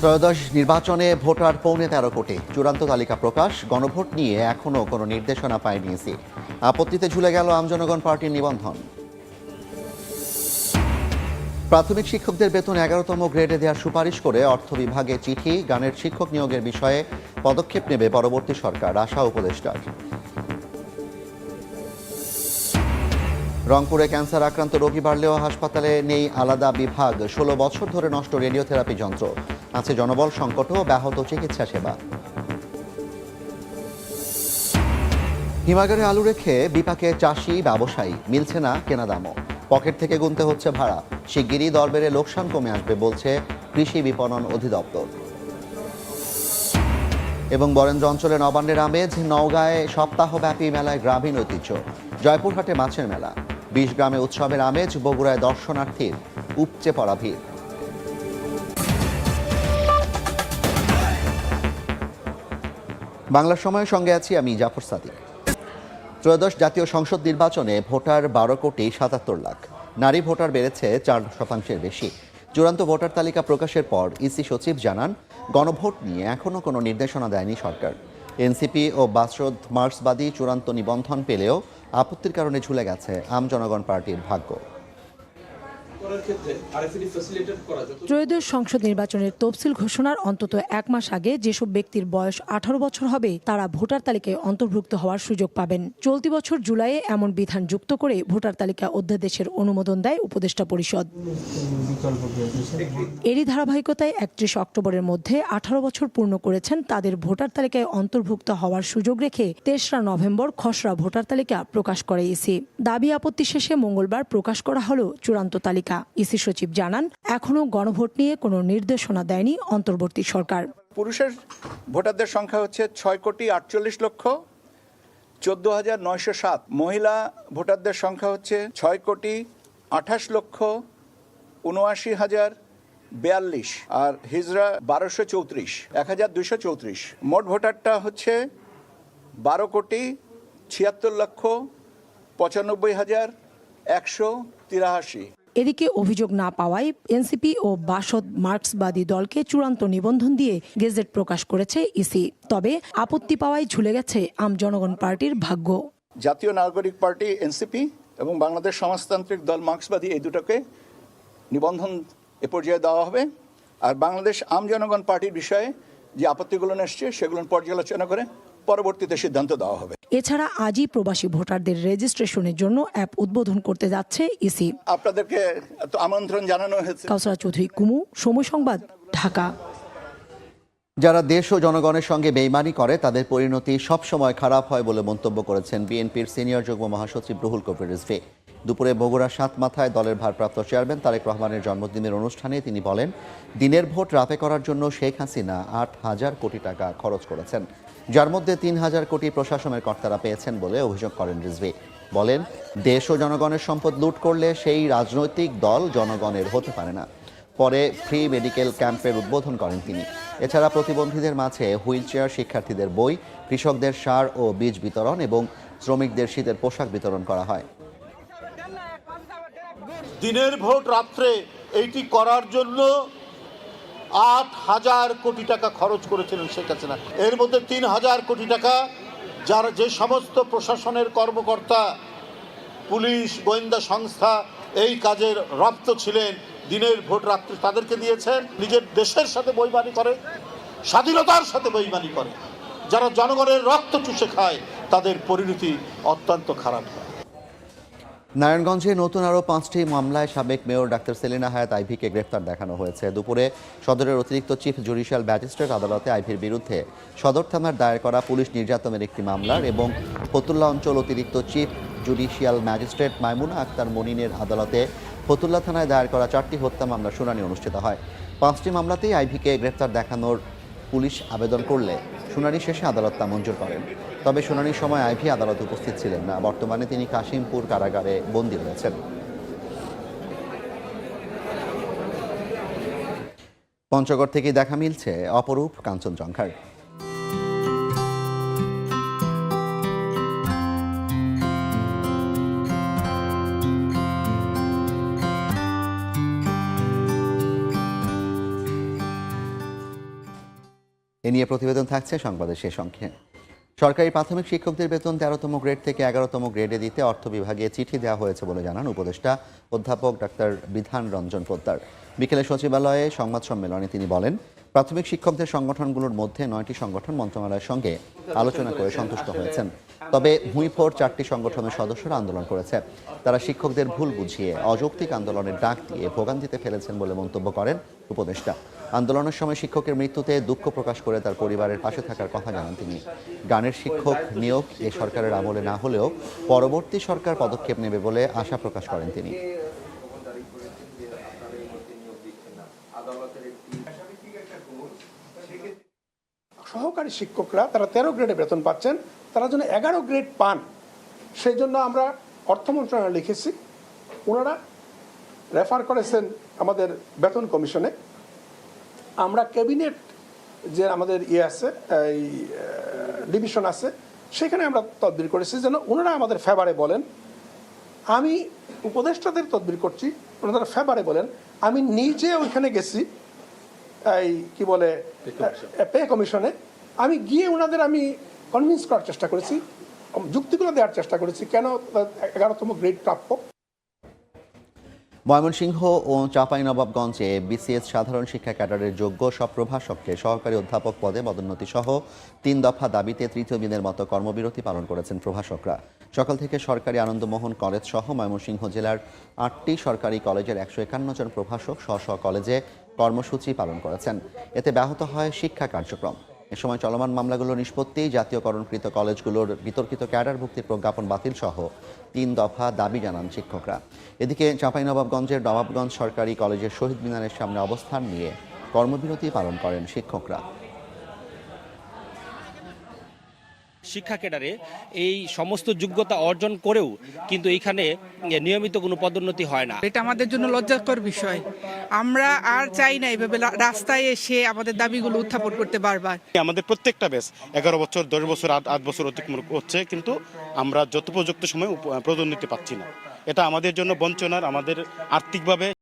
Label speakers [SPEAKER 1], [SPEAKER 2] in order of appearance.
[SPEAKER 1] ত্রয়োদশ নির্বাচনে ভোটার পৌনে তেরো কোটি চূড়ান্ত তালিকা প্রকাশ গণভোট নিয়ে এখনও কোনো নির্দেশনা পায়নি ইসি আপত্তিতে ঝুলে গেল আমজনগণ পার্টির নিবন্ধন প্রাথমিক শিক্ষকদের বেতন এগারোতম গ্রেডে দেওয়ার সুপারিশ করে অর্থ বিভাগে চিঠি গানের শিক্ষক নিয়োগের বিষয়ে পদক্ষেপ নেবে পরবর্তী সরকার আশা উপদেষ্টার রংপুরে ক্যান্সার আক্রান্ত রোগী বাড়লেও হাসপাতালে নেই আলাদা বিভাগ ষোলো বছর ধরে নষ্ট রেডিওথেরাপি যন্ত্র আছে জনবল সংকট ও ব্যাহত চিকিৎসা সেবা হিমাগারে আলু রেখে বিপাকে চাষি ব্যবসায়ী মিলছে না কেনা দামও পকেট থেকে গুনতে হচ্ছে ভাড়া শিগগিরই দরবেড়ে লোকসান কমে আসবে বলছে কৃষি বিপণন অধিদপ্তর এবং বরেন্দ্র অঞ্চলে নবান্নের আমেজ নওগাঁয় সপ্তাহব্যাপী মেলায় গ্রামীণ ঐতিহ্য জয়পুরহাটে মাছের মেলা বিশগ্রামে উৎসবের আমেজ বগুড়ায় দর্শনার্থীর উপচে পড়া ভিড় বাংলা সময়ের সঙ্গে আছি আমি জাফর সাদিক ত্রয়োদশ জাতীয় সংসদ নির্বাচনে ভোটার বারো কোটি সাতাত্তর লাখ নারী ভোটার বেড়েছে চার শতাংশের বেশি চূড়ান্ত ভোটার তালিকা প্রকাশের পর ইসি সচিব জানান গণভোট নিয়ে এখনও কোনো নির্দেশনা দেয়নি সরকার এনসিপি ও বাসরোধ মার্ক্সবাদী চূড়ান্ত নিবন্ধন পেলেও আপত্তির কারণে ঝুলে গেছে আম জনগণ পার্টির ভাগ্য
[SPEAKER 2] ত্রয়োদশ সংসদ নির্বাচনের তফসিল ঘোষণার অন্তত এক মাস আগে যেসব ব্যক্তির বয়স আঠারো বছর হবে তারা ভোটার তালিকায় অন্তর্ভুক্ত হওয়ার সুযোগ পাবেন চলতি বছর জুলাইয়ে এমন বিধান যুক্ত করে ভোটার তালিকা অধ্যাদেশের অনুমোদন দেয় উপদেষ্টা পরিষদ এরই ধারাবাহিকতায় একত্রিশ অক্টোবরের মধ্যে আঠারো বছর পূর্ণ করেছেন তাদের ভোটার তালিকায় অন্তর্ভুক্ত হওয়ার সুযোগ রেখে তেসরা নভেম্বর খসড়া ভোটার তালিকা প্রকাশ করে ইসি দাবি আপত্তি শেষে মঙ্গলবার প্রকাশ করা হল চূড়ান্ত তালিকা ভূমিকা ইসি সচিব জানান এখনও গণভোট নিয়ে কোনো নির্দেশনা দেয়নি অন্তর্বর্তী সরকার
[SPEAKER 3] পুরুষের ভোটারদের সংখ্যা হচ্ছে ছয় কোটি আটচল্লিশ লক্ষ চোদ্দ হাজার নয়শো সাত মহিলা ভোটারদের সংখ্যা হচ্ছে ছয় কোটি আঠাশ লক্ষ উনআশি হাজার বিয়াল্লিশ আর হিজরা বারোশো চৌত্রিশ এক হাজার দুশো চৌত্রিশ মোট ভোটারটা হচ্ছে বারো কোটি ছিয়াত্তর লক্ষ পঁচানব্বই হাজার একশো তিরাশি
[SPEAKER 2] এদিকে অভিযোগ না পাওয়ায় এনসিপি ও বাসদ মার্কসবাদী দলকে চূড়ান্ত নিবন্ধন দিয়ে গেজেট প্রকাশ করেছে ইসি তবে আপত্তি পাওয়ায় ঝুলে গেছে আম জনগণ পার্টির ভাগ্য
[SPEAKER 4] জাতীয় নাগরিক পার্টি এনসিপি এবং বাংলাদেশ সমাজতান্ত্রিক দল মার্কসবাদী এই দুটোকে নিবন্ধন এ পর্যায়ে দেওয়া হবে আর বাংলাদেশ আম জনগণ পার্টির বিষয়ে যে আপত্তিগুলো এসছে সেগুলোর পর্যালোচনা করে পরবর্তীতে সিদ্ধান্ত দেওয়া হবে
[SPEAKER 2] এছাড়া আজই প্রবাসী ভোটারদের রেজিস্ট্রেশনের জন্য অ্যাপ উদ্বোধন করতে যাচ্ছে ইসি আপনাদেরকে তো আমন্ত্রণ জানানো হয়েছে কাউসরা চৌধুরী কুমু সময় সংবাদ ঢাকা
[SPEAKER 1] যারা দেশ ও জনগণের সঙ্গে বেইমানি করে তাদের পরিণতি সবসময় খারাপ হয় বলে মন্তব্য করেছেন বিএনপির সিনিয়র যুগ্ম মহাসচিব রুহুল কবির রিজভী দুপুরে বগুড়া সাত মাথায় দলের ভারপ্রাপ্ত চেয়ারম্যান তারেক রহমানের জন্মদিনের অনুষ্ঠানে তিনি বলেন দিনের ভোট রাতে করার জন্য শেখ হাসিনা আট হাজার কোটি টাকা খরচ করেছেন যার মধ্যে তিন হাজার কোটি প্রশাসনের কর্তারা পেয়েছেন বলে অভিযোগ করেন রিজভি বলেন দেশ ও জনগণের সম্পদ লুট করলে সেই রাজনৈতিক দল জনগণের হতে পারে না পরে ফ্রি মেডিকেল ক্যাম্পের উদ্বোধন করেন তিনি এছাড়া প্রতিবন্ধীদের মাঝে হুইল চেয়ার শিক্ষার্থীদের বই কৃষকদের সার ও বীজ বিতরণ এবং শ্রমিকদের শীতের পোশাক বিতরণ করা হয়
[SPEAKER 5] দিনের ভোট রাত্রে এইটি করার জন্য আট হাজার কোটি টাকা খরচ করেছিলেন শেখ হাসিনা এর মধ্যে তিন হাজার কোটি টাকা যারা যে সমস্ত প্রশাসনের কর্মকর্তা পুলিশ গোয়েন্দা সংস্থা এই কাজের রপ্ত ছিলেন দিনের ভোট রাত্রে তাদেরকে দিয়েছেন নিজের দেশের সাথে বৈমানি করে স্বাধীনতার সাথে বৈমানি করে যারা জনগণের রক্ত চুষে খায় তাদের পরিণতি অত্যন্ত খারাপ হয়
[SPEAKER 1] নারায়ণগঞ্জে নতুন আরও পাঁচটি মামলায় সাবেক মেয়র ডাক্তার সেলিনা হায়াত আইভিকে গ্রেফতার দেখানো হয়েছে দুপুরে সদরের অতিরিক্ত চিফ জুডিশিয়াল ম্যাজিস্ট্রেট আদালতে আইভির বিরুদ্ধে সদর থানার দায়ের করা পুলিশ নির্যাতনের একটি মামলার এবং ফতুল্লা অঞ্চল অতিরিক্ত chief judicial magistrate Maimuna Akhtar মনিনের আদালতে ফতুল্লা থানায় দায়ের করা চারটি হত্যা মামলার শুনানি অনুষ্ঠিত হয় পাঁচটি মামলাতেই আইভিকে গ্রেফতার দেখানোর পুলিশ আবেদন করলে শুনানি শেষে আদালত তা মঞ্জুর করেন তবে শুনানির সময় আইভি আদালতে উপস্থিত ছিলেন না বর্তমানে তিনি কাশিমপুর কারাগারে বন্দী রয়েছেন পঞ্চগড় থেকে দেখা মিলছে অপরূপ কাঞ্চনজঙ্ঘার এ নিয়ে প্রতিবেদন থাকছে সংবাদের শেষ অংশে সরকারি প্রাথমিক শিক্ষকদের বেতন তেরোতম গ্রেড থেকে এগারোতম গ্রেডে দিতে অর্থ বিভাগে চিঠি দেওয়া হয়েছে বলে জানান উপদেষ্টা অধ্যাপক ডাক্তার বিধান রঞ্জন পোদ্দার বিকেলে সচিবালয়ে সংবাদ সম্মেলনে তিনি বলেন প্রাথমিক শিক্ষকদের সংগঠনগুলোর মধ্যে নয়টি সংগঠন মন্ত্রণালয়ের সঙ্গে আলোচনা করে সন্তুষ্ট হয়েছেন তবে ভুঁইফোর চারটি সংগঠনের সদস্যরা আন্দোলন করেছে তারা শিক্ষকদের ভুল বুঝিয়ে অযৌক্তিক আন্দোলনের ডাক দিয়ে ভোগান্তিতে ফেলেছেন বলে মন্তব্য করেন উপদেষ্টা আন্দোলনের সময় শিক্ষকের মৃত্যুতে দুঃখ প্রকাশ করে তার পরিবারের পাশে থাকার কথা জানান তিনি গানের শিক্ষক নিয়োগ এ সরকারের আমলে না হলেও পরবর্তী সরকার পদক্ষেপ নেবে বলে আশা প্রকাশ করেন তিনি
[SPEAKER 6] সরকারি শিক্ষকরা তারা তেরো গ্রেডে বেতন পাচ্ছেন তারা যেন এগারো গ্রেড পান সেই জন্য আমরা অর্থ মন্ত্রণালয় লিখেছি ওনারা রেফার করেছেন আমাদের বেতন কমিশনে আমরা ক্যাবিনেট যে আমাদের ইয়ে আছে এই ডিভিশন আছে সেখানে আমরা তদবির করেছি যেন ওনারা আমাদের ফেভারে বলেন আমি উপদেষ্টাদের তদবির করছি ওনারা ফেভারে বলেন আমি নিজে ওইখানে গেছি এই কি বলে পে কমিশনে আমি গিয়ে ওনাদের আমি কনভিন্স করার চেষ্টা করেছি যুক্তিগুলো দেওয়ার চেষ্টা করেছি কেন এগারোতম গ্রেড প্রাপ্য
[SPEAKER 1] ময়মনসিংহ ও চাঁপাইনবাবগঞ্জে বিসিএস সাধারণ শিক্ষা ক্যাডারের যোগ্য সব প্রভাষককে সহকারী অধ্যাপক পদে পদোন্নতি সহ তিন দফা দাবিতে তৃতীয় দিনের মতো কর্মবিরতি পালন করেছেন প্রভাষকরা সকাল থেকে সরকারি আনন্দমোহন কলেজ সহ ময়মনসিংহ জেলার আটটি সরকারি কলেজের একশো একান্ন জন প্রভাষক স্ব স্ব কলেজে কর্মসূচি পালন করেছেন এতে ব্যাহত হয় শিক্ষা কার্যক্রম এ সময় চলমান মামলাগুলো নিষ্পত্তি জাতীয়করণকৃত কলেজগুলোর বিতর্কিত ক্যাডারভুক্তির প্রজ্ঞাপন বাতিল সহ তিন দফা দাবি জানান শিক্ষকরা এদিকে চাঁপাইনবাবগঞ্জের নবাবগঞ্জ সরকারি কলেজের শহীদ মিনারের সামনে অবস্থান নিয়ে কর্মবিরতি পালন করেন শিক্ষকরা
[SPEAKER 7] শিক্ষা ক্যাডারে এই সমস্ত যোগ্যতা অর্জন করেও কিন্তু এইখানে নিয়মিত কোনো পদোন্নতি হয় না
[SPEAKER 8] এটা আমাদের জন্য লজ্জাকর বিষয় আমরা আর চাই না এভাবে রাস্তায় এসে আমাদের দাবিগুলো উত্থাপন করতে বারবার
[SPEAKER 9] আমাদের প্রত্যেকটা বেশ এগারো বছর দশ বছর আট আট বছর অতিক্রম হচ্ছে কিন্তু আমরা যত প্রযুক্ত সময় পদোন্নতি পাচ্ছি না এটা আমাদের জন্য বঞ্চনার আমাদের আর্থিকভাবে